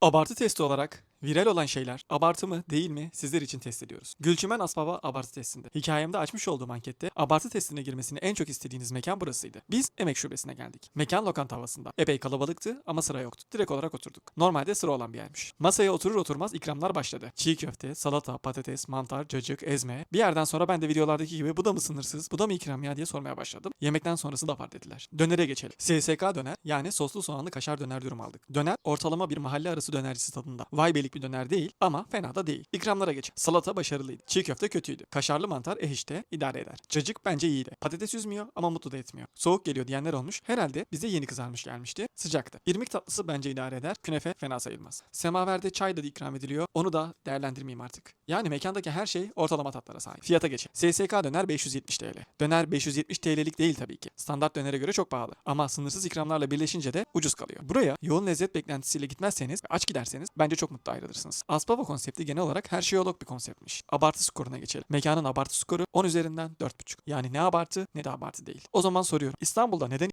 Abartı testi olarak viral olan şeyler abartı mı değil mi sizler için test ediyoruz. Gülçimen Asbaba abartı testinde. Hikayemde açmış olduğum ankette abartı testine girmesini en çok istediğiniz mekan burasıydı. Biz Emek Şubesi'ne geldik. Mekan lokanta havasında. Epey kalabalıktı ama sıra yoktu. Direkt olarak oturduk. Normalde sıra olan bir yermiş. Masaya oturur oturmaz ikramlar başladı. Çiğ köfte, salata, patates, mantar, cacık, ezme. Bir yerden sonra ben de videolardaki gibi bu da mı sınırsız, bu da mı ikram ya diye sormaya başladım. Yemekten sonrası da var dediler. Dönere geçelim. SSK döner yani soslu soğanlı kaşar döner dürüm aldık. Döner ortalama bir mahalle arası dönercisi tadında. Vay belik bir döner değil ama fena da değil. İkramlara geç. Salata başarılıydı. Çiğ köfte kötüydü. Kaşarlı mantar eh işte idare eder. Cacık bence iyiydi. Patates üzmüyor ama mutlu da etmiyor. Soğuk geliyor diyenler olmuş. Herhalde bize yeni kızarmış gelmişti. Sıcaktı. İrmik tatlısı bence idare eder. Künefe fena sayılmaz. Semaverde çay da ikram ediliyor. Onu da değerlendirmeyeyim artık. Yani mekandaki her şey ortalama tatlara sahip. Fiyata geçelim. SSK döner 570 TL. Döner 570 TL'lik değil tabii ki. Standart dönere göre çok pahalı. Ama sınırsız ikramlarla birleşince de ucuz kalıyor. Buraya yoğun lezzet beklentisiyle gitmezseniz ve aç giderseniz bence çok mutlu ayrılırsınız. Aspava konsepti genel olarak her şeyolog bir konseptmiş. Abartı skoruna geçelim. Mekanın abartı skoru 10 üzerinden 4.5. Yani ne abartı ne de abartı değil. O zaman soruyorum. İstanbul'da neden